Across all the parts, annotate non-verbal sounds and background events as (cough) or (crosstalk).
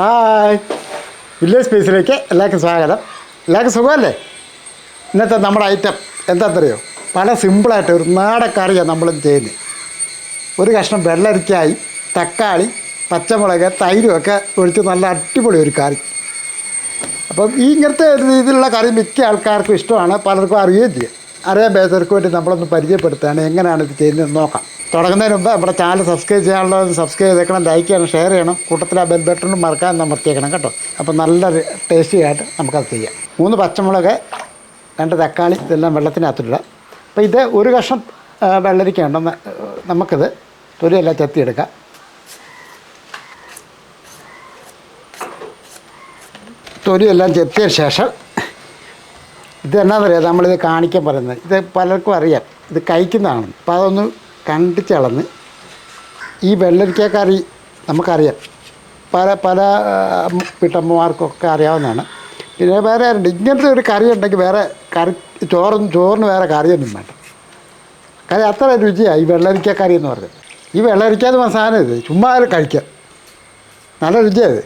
Hi. Village സ്പേസിലേക്ക് എല്ലാവർക്കും സ്വാഗതം. എല്ലാവർക്കും സുഖമല്ലേ? ഇന്നത്തെ നമ്മുടെ ഐറ്റം എന്താണെന്നറിയോ? പല സിമ്പിളായിട്ട് ഒരു നാടൻ കറിയാണ് നമ്മൾ ചെയ്യുന്നത്. ഒരു കഷ്ണം വെള്ളരിക്കായി തക്കാളി പച്ചമുളക് തൈരും ഒക്കെ ഒഴിച്ച് നല്ല അടിപൊളി ഒരു കറി. അപ്പം ഈ ഇങ്ങനത്തെ രീതിയിലുള്ള കറി മിക്ക ആൾക്കാർക്കും ഇഷ്ടമാണ്. പലർക്കും അറിയുകയും ചെയ്യും. അറിയാൻ പേസർക്ക് വേണ്ടി നമ്മളൊന്ന് പരിചയപ്പെടുത്തുകയാണ് എങ്ങനെയാണ് ഇത് ചെയ്യുന്നത് നോക്കാം. തുടങ്ങുന്നതിന് മുമ്പ് നമ്മുടെ ചാനൽ സബ്സ്ക്രൈബ് ചെയ്യാനുള്ളത് സബ്സ്ക്രൈബ് ചെയ്തേക്കണം ലൈക്ക് ചെയ്യണം ഷെയർ ചെയ്യണം. കൂട്ടത്തിൽ ആ ബെൽ ബട്ടണും മറക്കാൻ അമർത്തിയേക്കണം കേട്ടോ. അപ്പോൾ നല്ല ടേസ്റ്റി ആയിട്ട് നമുക്കത് ചെയ്യാം. മൂന്ന് പച്ചമുളക് രണ്ട് തക്കാളി ഇതെല്ലാം വെള്ളത്തിനകത്തിടുക. അപ്പോൾ ഇത് ഒരു കഷ്ണം ആ, വെള്ളരിക്ക ഉണ്ടെന്ന് നമുക്കിത് തൊലിയെല്ലാം ചെത്തിയെടുക്കാം. തൊലിയെല്ലാം ചെത്തിയ ശേഷം ഇത് എന്നാന്നറിയാം നമ്മളിത് കാണിക്കാൻ പറയുന്നത്. ഇത് പലർക്കും അറിയാം. ഇത് കഴിക്കുന്നതാണ്. അപ്പോൾ അതൊന്ന് കണ്ടു ചളന്ന് ഈ വെള്ളരിക്ക കറി നമുക്കറിയാം. പല പല വീട്ടമ്മമാർക്കൊക്കെ അറിയാവുന്നതാണ്. പിന്നെ വേറെ ആരുണ്ട്? ഇങ്ങനത്തെ ഒരു കറി ഉണ്ടെങ്കിൽ വേറെ കറി ചോറും ചോറിന് വേറെ കറിയൊന്നും വേണ്ട. കറി അത്ര രുചിയാണ് ഈ വെള്ളരിക്ക കറി എന്ന് പറഞ്ഞത്. ഈ വെള്ളരിക്ക എന്ന് സാധനം ഇത് ചുമ്മാ കഴിക്കാം. നല്ല രുചിയാണ്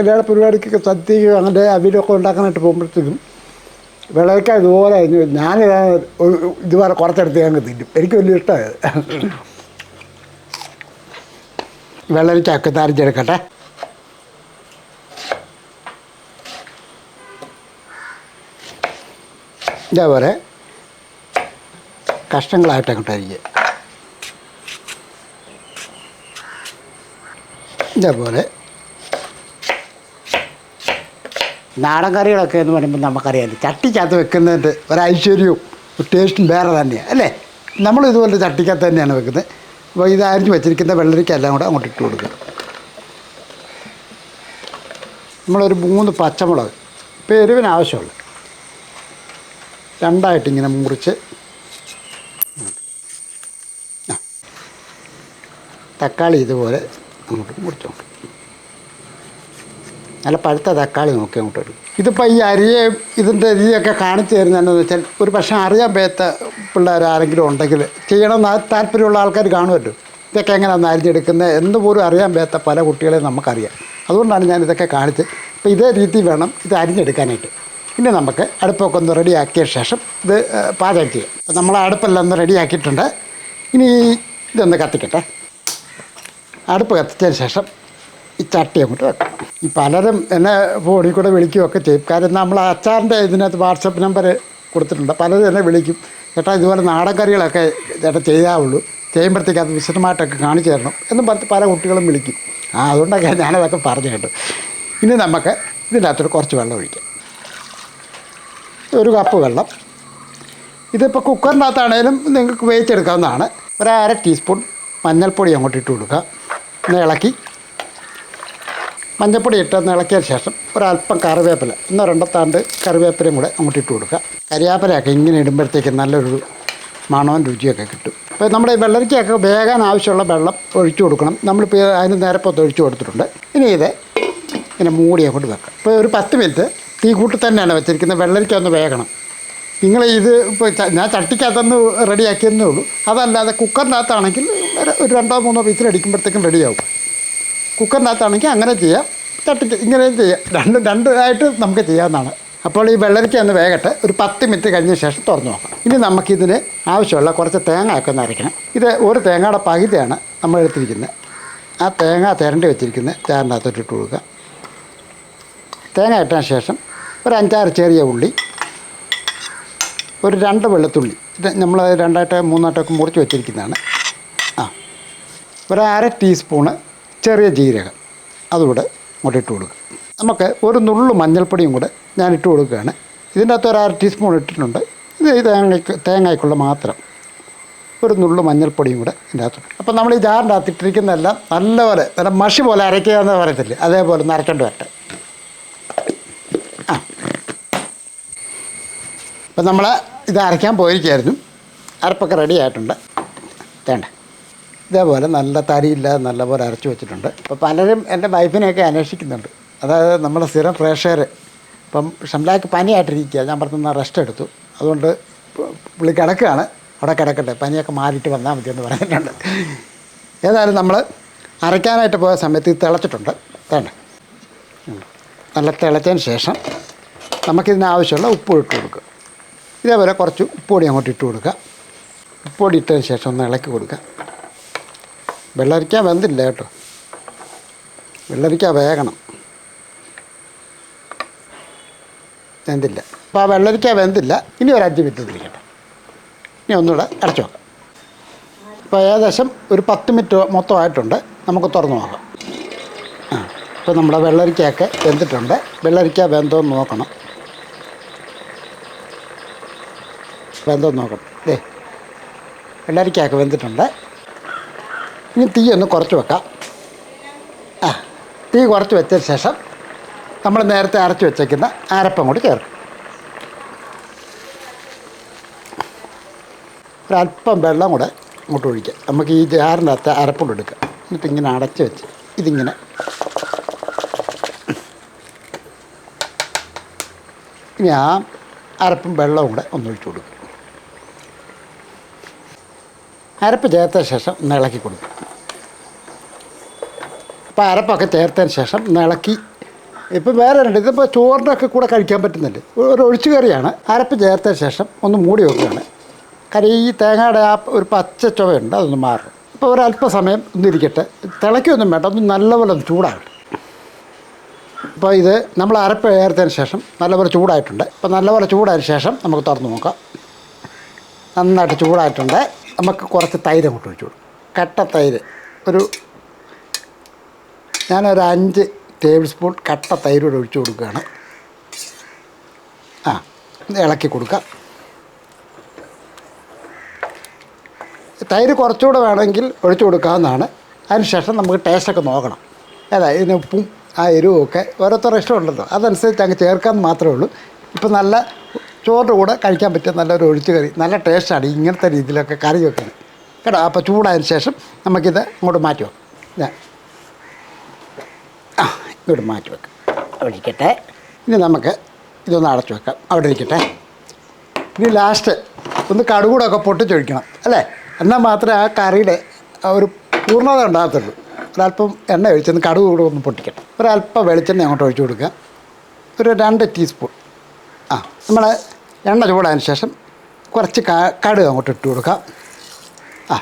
എല്ലാ പരിപാടിക്കൊക്കെ സദ്യക്ക് അങ്ങനെ അവിലൊക്കെ ഉണ്ടാക്കാനായിട്ട് പോകുമ്പോഴത്തേക്കും വെള്ളരിക്ക ഇതുപോലെ. ഞാൻ ഇതുപോലെ കുറച്ചെടുത്ത് ഞങ്ങൾക്ക് തിന്നും. എനിക്ക് വലിയ ഇഷ്ടമായത്. വെള്ളരിക്കൊക്കെ തരിച്ചെടുക്കട്ടെ ഇതേപോലെ കഷ്ണങ്ങളായിട്ട് അങ്ങോട്ട് അരിക്കുക ഇതേപോലെ നാടൻ കറികളൊക്കെ എന്ന് പറയുമ്പോൾ നമുക്കറിയാം ചട്ടിക്കകത്ത് വെക്കുന്നതിന്റെ ഒരു ഐശ്വര്യവും ടേസ്റ്റും വേറെ തന്നെയാണ് അല്ലേ? നമ്മൾ ഇതുപോലെ ചട്ടിക്കകത്ത് തന്നെയാണ് വെക്കുന്നത്. അപ്പോൾ ഇത് അരിഞ്ഞ് വെച്ചിരിക്കുന്ന വെള്ളരിക്ക എല്ലാം കൂടെ അങ്ങോട്ട് ഇട്ട് കൊടുക്കുക. നമ്മളൊരു മൂന്ന് പച്ചമുളക് ഇപ്പോൾ എരിവിന് ആവശ്യമുള്ളു രണ്ടായിട്ട് ഇങ്ങനെ മുറിച്ച്. തക്കാളി ഇതുപോലെ അങ്ങോട്ട് മുറിച്ചോണ്ട് നല്ല പഴുത്ത തക്കാളി നോക്കി അങ്ങോട്ട് എടുക്കും ഇതിപ്പോൾ ഈ അരിയെ ഇതിന്റെ രീതിയൊക്കെ കാണിച്ചു തരുന്നതെന്ന് വെച്ചാൽ ഒരു പക്ഷേ അറിയാൻ പേത്ത പിള്ളേർ ആരെങ്കിലും ഉണ്ടെങ്കിൽ ചെയ്യണമെന്ന് താല്പര്യമുള്ള ആൾക്കാർ കാണുമല്ലോ. ഇതൊക്കെ എങ്ങനെയാണ് അരിഞ്ഞെടുക്കുന്നത്? എന്ന് പോലും അറിയാൻ പേത്ത പല കുട്ടികളെയും നമുക്കറിയാം. അതുകൊണ്ടാണ് ഞാൻ ഇതൊക്കെ കാണിച്ച് അപ്പോൾ ഇതേ രീതി വേണം ഇത് അരിഞ്ഞെടുക്കാനായിട്ട്. ഇനി നമുക്ക് അടുപ്പൊക്കെ ഒന്ന് റെഡിയാക്കിയ ശേഷം ഇത് പാചകം ചെയ്യാം. അപ്പോൾ നമ്മൾ അടുപ്പെല്ലാം ഒന്ന് റെഡിയാക്കിയിട്ടുണ്ട്. ഇനി ഇതൊന്ന് കത്തിക്കട്ടെ. അടുപ്പ് കത്തിച്ചതിന് ശേഷം ഈ ചട്ടി അങ്ങോട്ട് വെക്കണം ഈ പലരും എന്നെ ഫോണിൽ കൂടെ വിളിക്കുകയൊക്കെ ചെയ്യും. കാര്യം നമ്മൾ അച്ചാറിന്റെ ഇതിനകത്ത് വാട്സപ്പ് നമ്പർ കൊടുത്തിട്ടുണ്ട്. പലരും എന്നെ വിളിക്കും. ചേട്ടാ ഇതുപോലെ നാടൻ കറികളൊക്കെ ചേട്ടാ ചെയ്യാവുള്ളൂ. ചെയ്യുമ്പോഴത്തേക്ക് അത് വിശദമായിട്ടൊക്കെ കാണിച്ചു തരണം എന്നും പറഞ്ഞ് പല കുട്ടികളും വിളിക്കും. ആ അതുകൊണ്ടൊക്കെ ഞാനതൊക്കെ പറഞ്ഞു കേട്ടു. ഇനി നമുക്ക് ഇതിനകത്തൊരു കുറച്ച് വെള്ളം ഒഴിക്കാം. ഒരു കപ്പ് വെള്ളം. ഇതിപ്പോൾ കുക്കറിനകത്താണേലും നിങ്ങൾക്ക് വേവിച്ചെടുക്കാവുന്നതാണ്. ഒരു അര ടീസ്പൂൺ മഞ്ഞൾപ്പൊടി അങ്ങോട്ട് ഇട്ട് കൊടുക്കുക. ഒന്ന് ഇളക്കി. മഞ്ഞൾപ്പൊടി ഇട്ടൊന്ന് ഇളക്കിയ ശേഷം ഒരല്പം കറിവേപ്പില ഒന്നോ രണ്ടോ താണ്ട് കറിവേപ്പിലയും കൂടെ അങ്ങോട്ട് ഇട്ട് കൊടുക്കുക. കരിവേപ്പിലയൊക്കെ ഇങ്ങനെ ഇടുമ്പോഴത്തേക്ക് നല്ലൊരു മണവും രുചിയൊക്കെ കിട്ടും. അപ്പോൾ നമ്മുടെ ഈ വെള്ളരിക്കയൊക്കെ വേകാൻ ആവശ്യമുള്ള വെള്ളം ഒഴിച്ചു കൊടുക്കണം. നമ്മളിപ്പോൾ അതിന് നേരപ്പത്ത് ഒഴിച്ചു കൊടുത്തിട്ടുണ്ട്. ഇനി ഇത് ഇങ്ങനെ മൂടി അങ്ങോട്ട് വെക്കാം. ഇപ്പോൾ ഒരു പത്ത് മിനിറ്റ് തീ കൂട്ടി തന്നെയാണ് വെച്ചിരിക്കുന്നത്. വെള്ളരിക്ക ഒന്ന് വേകണം. നിങ്ങൾ ഇത് ഇപ്പോൾ ഞാൻ ചട്ടിക്കകത്തൊന്ന് റെഡിയാക്കിയെന്നേ ഉള്ളൂ. അതല്ലാതെ കുക്കറിനകത്താണെങ്കിൽ ഒരു- രണ്ടോ മൂന്നോ പീസിൽ അടിക്കുമ്പോഴത്തേക്കും റെഡിയാവും. കുക്കറിനകത്താണെങ്കിൽ അങ്ങനെ ചെയ്യാം. തട്ടിട്ട് ഇങ്ങനെയും ചെയ്യാം. രണ്ടും രണ്ടായിട്ട് നമുക്ക് ചെയ്യാവുന്നതാണ്. അപ്പോൾ ഈ വെള്ളരിക്ക ഒന്ന് വേകട്ടെ. ഒരു പത്ത് മിനിറ്റ് കഴിഞ്ഞ ശേഷം തുറന്നു നോക്കാം. ഇനി നമുക്കിതിന് ആവശ്യമുള്ള കുറച്ച് തേങ്ങയൊക്കെ ഒന്ന് അരയ്ക്കണം. ഇത് ഒരു തേങ്ങയുടെ പകുതിയാണ് നമ്മൾ എടുത്തിരിക്കുന്നത്. ആ തേങ്ങ തിരണ്ടി വെച്ചിരിക്കുന്നത് ചാറിന്റെ അകത്തോട്ട് ഇട്ട് കൊടുക്കുക. തേങ്ങ ഇട്ടതിന് ശേഷം ഒരു അഞ്ചാറ് ചെറിയ ഉള്ളി ഒരു രണ്ട് വെളുത്തുള്ളി. ഇത് നമ്മൾ രണ്ടായിട്ട് മൂന്നായിട്ടൊക്കെ മുറിച്ച് വെച്ചിരിക്കുന്നതാണ്. ആ. ഒരു അര ടീസ്പൂണ് ചെറിയ ജീരകം അതുകൂടെ അങ്ങോട്ട് ഇട്ട് കൊടുക്കുക. നമുക്ക് ഒരു നുള്ളു മഞ്ഞൾപ്പൊടിയും കൂടെ ഞാൻ ഇട്ട് കൊടുക്കുകയാണ്. ഇതിന്റെ അകത്ത് ഒരു അര ടീസ്പൂൺ ഇട്ടിട്ടുണ്ട്. ഇത് തേങ്ങയ്ക്ക് തേങ്ങയ്ക്കുള്ള മാത്രം ഒരു നുള്ളു മഞ്ഞൾപ്പൊടിയും കൂടെ ഇതിന്റെ അകത്തുണ്ട് അപ്പോൾ നമ്മൾ ഈ ജാറിന്റെ അകത്ത് ഇട്ടിരിക്കുന്നതെല്ലാം നല്ലപോലെ നല്ല മഷി പോലെ അരയ്ക്കുക എന്ന് പറയത്തില്ല? അതേപോലെ ഒന്ന് അരക്കേണ്ടി വരട്ടെ. അപ്പം നമ്മൾ ഇത് അരയ്ക്കാൻ പോയിരിക്കുകയായിരുന്നു. അരപ്പൊക്കെ റെഡി ആയിട്ടുണ്ട്. വേണ്ട ഇതേപോലെ നല്ല തരിയില്ലാതെ നല്ലപോലെ അരച്ച് വെച്ചിട്ടുണ്ട്. അപ്പോൾ പലരും എന്റെ വൈഫിനെയൊക്കെ അന്വേഷിക്കുന്നുണ്ട്. അതായത് നമ്മുടെ സ്ഥിരം പ്രേക്ഷകർ ഇപ്പം ഷംലാക്ക് പനിയായിട്ടിരിക്കുക. ഞാൻ പറഞ്ഞ റെസ്റ്റ് എടുത്തു. അതുകൊണ്ട് പുള്ളി കിടക്കുകയാണ്. അവിടെ കിടക്കട്ടെ പനിയൊക്കെ മാറിയിട്ട് വന്നാൽ മതി എന്ന് പറഞ്ഞിട്ടുണ്ട്. ഏതായാലും നമ്മൾ അരയ്ക്കാനായിട്ട് പോയ സമയത്ത് തിളച്ചിട്ടുണ്ട്. വേണ്ട നല്ല തിളച്ചതിന് ശേഷം നമുക്കിതിനാവശ്യമുള്ള ഉപ്പ് ഇട്ട് കൊടുക്കുക. ഇതേപോലെ കുറച്ച് ഉപ്പുപൊടി അങ്ങോട്ട് ഇട്ട് കൊടുക്കുക. ഉപ്പുപൊടി ഇട്ടതിന് ശേഷം ഒന്ന് ഇളക്കി കൊടുക്കുക. വെള്ളരിക്ക വെന്തില്ല കേട്ടോ. വെള്ളരിക്ക വേകണം. വെന്തില്ല. അപ്പോൾ ആ വെള്ളരിക്ക വെന്തില്ല. ഇനി ഒരു അഞ്ച് മിനിറ്റ് തിരിക്കട്ടെ ഇനി ഒന്നുകൂടെ അടച്ചു വെക്കാം. ഇപ്പോൾ ഏകദേശം ഒരു പത്ത് മിനിറ്റ് മൊത്തമായിട്ടുണ്ട് നമുക്ക് തുറന്ന് നോക്കാം. ആ ഇപ്പോൾ നമ്മുടെ വെള്ളരിക്കയൊക്കെ വെന്തിട്ടുണ്ട്. വെള്ളരിക്ക വെന്തോന്ന് നോക്കണം. വെന്തോ നോക്കണം. ഏ വെള്ളരിക്കയൊക്കെ വെന്തിട്ടുണ്ട്. ഇനി തീ ഒന്ന് കുറച്ച് വെക്കാം. ആ തീ കുറച്ച് വെച്ചതിന് ശേഷം നമ്മൾ നേരത്തെ അരച്ച് വെച്ചേക്കുന്ന അരപ്പം കൂടി ചേർക്കും. ഒരല്പം വെള്ളം കൂടെ അങ്ങോട്ട് ഒഴിക്കുക നമുക്ക് ഈ ജാറിന്റെ അകത്ത് അരപ്പുണ്ട് എടുക്കാം. എന്നിട്ട് ഇങ്ങനെ അടച്ച് വെച്ച് ഇതിങ്ങനെ ഇനി ആ അരപ്പും വെള്ളവും കൂടെ ഒന്നൊഴിച്ച് കൊടുക്കും. അരപ്പ് ചേർത്ത ശേഷം ഒന്ന് ഇളക്കി കൊടുക്കും. അപ്പോൾ അരപ്പൊക്കെ ചേർത്തതിന് ശേഷം ഇളക്കി ഇപ്പം വേറെ രണ്ട് ഇതിപ്പോൾ ചോറിനൊക്കെ കൂടെ കഴിക്കാൻ പറ്റുന്നുണ്ട്. ഒരു ഒഴിച്ചു കറിയാണ്. അരപ്പ് ചേർത്തതിന് ശേഷം ഒന്ന് മൂടി വെക്കുകയാണ്. കാര്യം ഈ തേങ്ങയുടെ ആ ഒരു പച്ച ചുവയുണ്ട് അതൊന്ന് മാറും ഇപ്പോൾ ഒരല്പസമയം ഒന്നിരിക്കട്ടെ തിളയ്ക്കൊന്നും വേണ്ട ഒന്ന് നല്ലപോലെ ഒന്ന് ചൂടാകട്ടെ അപ്പോൾ ഇത് നമ്മൾ അരപ്പ് ചേർത്തതിന് ശേഷം നല്ലപോലെ ചൂടായിട്ടുണ്ട്. അപ്പോൾ നല്ലപോലെ ചൂടായതിന് ശേഷം നമുക്ക് തുറന്ന് നോക്കാം. നന്നായിട്ട് ചൂടായിട്ടുണ്ട്. നമുക്ക് കുറച്ച് തൈര് അങ്ങോട്ട് വെച്ചു കൊടുക്കും. കട്ട തൈര്. ഒരു ഞാനൊരു അഞ്ച് ടേബിൾ സ്പൂൺ കട്ട തൈര് കൂടെ ഒഴിച്ചു കൊടുക്കുകയാണ്. ആ ഇളക്കി കൊടുക്കാം. തൈര് കുറച്ചുകൂടെ വേണമെങ്കിൽ ഒഴിച്ചു കൊടുക്കാവുന്നതാണ്. അതിനുശേഷം നമുക്ക് ടേസ്റ്റൊക്കെ നോക്കണം. ഏതാ ഇതിന് ഉപ്പും ആ എരിവും ഒക്കെ ഓരോരുത്തരുടെ ഇഷ്ടമുണ്ടല്ലോ അതനുസരിച്ച് അങ്ങ് ചേർക്കാൻ മാത്രമേ ഉള്ളൂ. ഇപ്പം നല്ല ചോറിന്റെ കൂടെ കഴിക്കാൻ പറ്റിയ നല്ലൊരു ഒഴിച്ചു കറി നല്ല ടേസ്റ്റാണ് ഇങ്ങനത്തെ രീതിയിലൊക്കെ കറി വെക്കുന്നത് കേട്ടോ? അപ്പോൾ ചൂടായതിന് ശേഷം നമുക്കിത് അങ്ങോട്ട് വെക്കാം. ഞാൻ ഇങ്ങോട്ട് മാറ്റി വെക്കാം. അവിടെ ഇരിക്കട്ടെ. ഇനി നമുക്ക് ഇതൊന്ന് അടച്ചു വെക്കാം. അവിടെ ഇരിക്കട്ടെ. ഇനി ലാസ്റ്റ് ഒന്ന് കടുകൂടൊക്കെ പൊട്ടിച്ചൊഴിക്കണം അല്ലേ? എന്നാൽ മാത്രമേ ആ കറിയുടെ ആ ഒരു പൂർണത ഉണ്ടാകത്തുള്ളൂ. ഒരല്പം എണ്ണ ഒഴിച്ചൊന്ന് കടുക് കൂടെ ഒന്ന് പൊട്ടിക്കട്ടെ ഒരല്പം വെളിച്ചെണ്ണ അങ്ങോട്ട് ഒഴിച്ചു കൊടുക്കുക. ഒരു രണ്ട് ടീസ്പൂൺ ആ നമ്മൾ എണ്ണ ചൂടായതിന് ശേഷം കുറച്ച് ക- കടുക് അങ്ങോട്ട് ഇട്ട് കൊടുക്കാം ആ.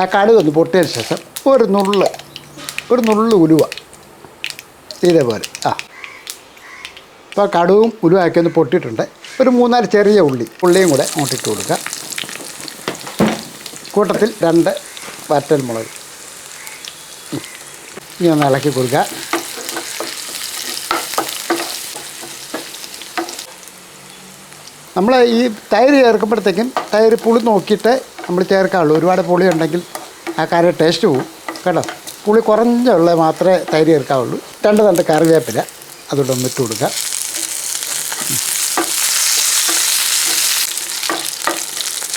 ആ കടുക് ഒന്ന് പൊട്ടിയതിന് ശേഷം ഒരു നുള്ള് ഒരു നുള്ളു ഉലുവ. ഇതേപോലെ. ആ. അപ്പോൾ കടുവും ഉലുവാക്കി ഒന്ന് പൊട്ടിയിട്ടുണ്ട്. ഒരു മൂന്നാൽ ചെറിയ ഉള്ളി ഉള്ളിയും കൂടെ അങ്ങോട്ട് ഇട്ട് കൊടുക്കുക. കൂട്ടത്തിൽ രണ്ട് വറ്റൽ മുളക്. ഇനി ഒന്ന് ഇളക്കി കൊടുക്കുക. നമ്മൾ ഈ തൈര് ചേർക്കുമ്പോഴത്തേക്കും തൈര് പുളി നോക്കിയിട്ട് നമ്മൾ ചേർക്കാവുള്ളൂ. ഒരുപാട് പുളി ഉണ്ടെങ്കിൽ ആ കറി ടേസ്റ്റ് പോവും. കേട്ടോ? പുളി കുറഞ്ഞുള്ള മാത്രമേ തൈര് ചേർക്കാവുള്ളൂ. രണ്ട് രണ്ട് കറിവേപ്പില അതുകൊണ്ട് ഒന്ന് ഇട്ട് കൊടുക്കുക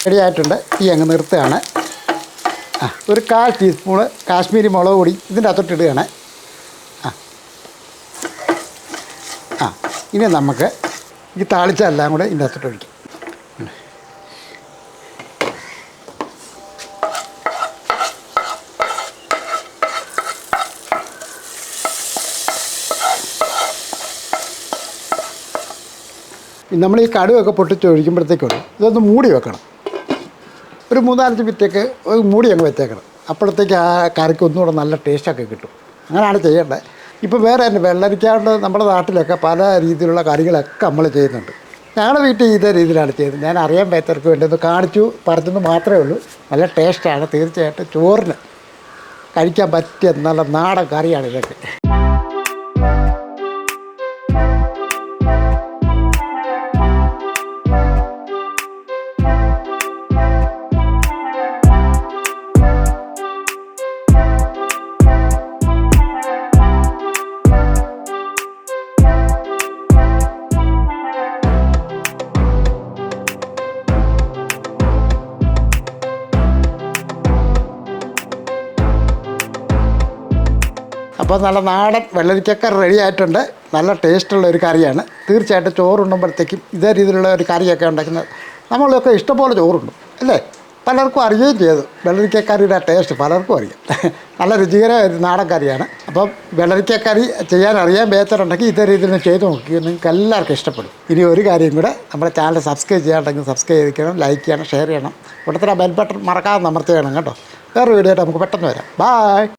റെഡിയായിട്ടുണ്ട് ഈ അങ്ങ് നിർത്തുകയാണ്. ആ ഒരു കാൽ ടീസ്പൂണ് കാശ്മീരി മുളക് പൊടി ഇതിന്റെ അകത്തോട്ട് ഇടുകയാണ്. ആ. ആ ഇനി നമുക്ക് ഈ താളിച്ച എല്ലാം കൂടെ ഇതിന്റെ അകത്തോട്ട് ഒഴിക്കാം. നമ്മൾ ഈ കടുവൊക്കെ പൊട്ടിച്ച് ഒഴിക്കുമ്പോഴത്തേക്കും ഇതൊന്ന് മൂടി വെക്കണം. ഒരു മൂന്നാലഞ്ച് മിനിറ്റൊക്കെ മൂടി അങ്ങ് വെച്ചേക്കണം. അപ്പോഴത്തേക്ക് ആ കറിക്ക് ഒന്നുകൂടെ നല്ല ടേസ്റ്റൊക്കെ കിട്ടും. അങ്ങനെയാണ് ചെയ്യേണ്ടത്. ഇപ്പോൾ വേറെ തന്നെ വെള്ളരിക്കാണ്ട് നമ്മുടെ നാട്ടിലൊക്കെ പല രീതിയിലുള്ള കറികളൊക്കെ നമ്മൾ ചെയ്യുന്നുണ്ട്. ഞങ്ങളുടെ വീട്ടിൽ ഇതേ രീതിയിലാണ് ചെയ്യുന്നത്. ഞാൻ അറിയാൻ പറ്റർക്ക് വേണ്ടി ഒന്ന് കാണിച്ചു പറഞ്ഞെന്ന് മാത്രമേ ഉള്ളൂ. നല്ല ടേസ്റ്റാണ് തീർച്ചയായിട്ടും ചോറിന് കഴിക്കാൻ പറ്റിയ നല്ല നാടൻ കറിയാണ് ഇതൊക്കെ. അപ്പോൾ നല്ല നാടൻ വെള്ളരിക്കൊക്കെ റെഡി ആയിട്ടുണ്ട്. നല്ല ടേസ്റ്റുള്ള ഒരു കറിയാണ്. തീർച്ചയായിട്ടും ചോറുണ്ണുമ്പോഴത്തേക്കും ഇതേ രീതിയിലുള്ള ഒരു കറിയൊക്കെ ഉണ്ടാക്കുന്നത് നമ്മളൊക്കെ ഇഷ്ടംപോലെ ചോറുണ്ടും അല്ലേ? പലർക്കും അറിയുകയും ചെയ്തു. വെള്ളരിക്കക്കറിയുടെ ടേസ്റ്റ് പലർക്കും അറിയാം. (laughs) നല്ല രുചികരമായ ഒരു നാടൻ കറിയാണ്. അപ്പം വെള്ളരിക്കക്കറി ചെയ്യാൻ അറിയാൻ ബേച്ചറുണ്ടെങ്കിൽ ഇതേ രീതിയിൽ ചെയ്തു ചെയ്ത് നോക്കി നിങ്ങൾക്ക് എല്ലാവർക്കും ഇഷ്ടപ്പെടും. ഇനി ഒരു കാര്യം കൂടെ നമ്മുടെ ചാനൽ സബ്സ്ക്രൈബ് ചെയ്യാണ്ടെങ്കിൽ സബ്സ്ക്രൈബ് ചെയ്യണം ലൈക്ക് ചെയ്യണം. ഷെയർ ചെയ്യണം ഇവിടുത്തെ ബെൽ ബട്ടൺ മറക്കാതെ അമർത്തി വേണം കേട്ടോ. വേറെ വീഡിയോ നമുക്ക് പെട്ടെന്ന് വരാം. ബായ്